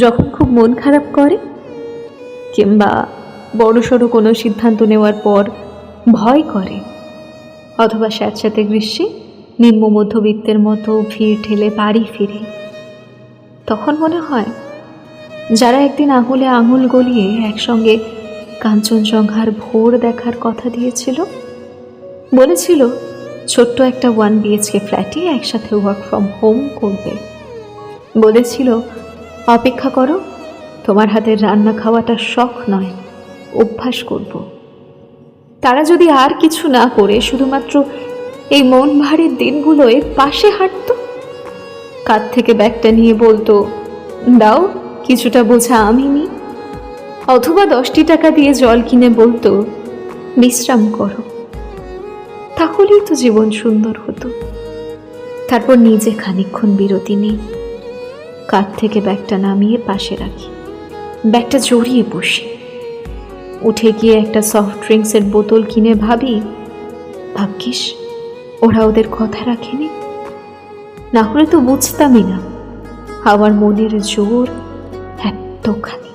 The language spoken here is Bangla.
যখন খুব মন খারাপ করে, কিংবা বড়সড় কোনো সিদ্ধান্ত নেওয়ার পর ভয় করে, অথবা স্যাঁতস্যাঁতে গ্রীষ্মে নিম্ন মধ্যবিত্তের মতো ভিড় ঠেলে বাড়ি ফিরে, তখন মনে হয় যারা একদিন আঙুলে আঙুল গলিয়ে একসঙ্গে কাঞ্চনজঙ্ঘার ভোর দেখার কথা দিয়েছিল, বলেছিল, ছোট্ট একটা ওয়ান বিএচকে ফ্ল্যাটে একসাথে ওয়ার্ক ফ্রম হোম করবে। বলেছিল অপেক্ষা করো, তোমার হাতের রান্না খাওয়াটা শখ নয়, অভ্যাস করব। তারা যদি আর কিছু না করে, শুধুমাত্র এই মন ভারের দিনগুলোয় পাশে হাঁটতো? কাঁধ থেকে ব্যাগটা নিয়ে বলতো, দাও, কিছুটা বোঝা আমি নিই অথবা দশটি টাকা দিয়ে জল কিনে বলতো, বিশ্রাম করো। তাহলেই তো জীবন সুন্দর হতো। তারপর নিজে খানিকক্ষণ বিরতি নিই। কাঁধ থেকে ব্যাগটা নামিয়ে পাশে রাখি। ব্যাগটা জড়িয়ে বসি। উঠে গিয়ে একটা সফট ড্রিঙ্কসের বোতল কিনে ভাবি, ভাগ্যিস, ওরা ওদের কথা রাখেনি। না হলে তো বুঝতামই না। আমার মনের জোর এতখানি।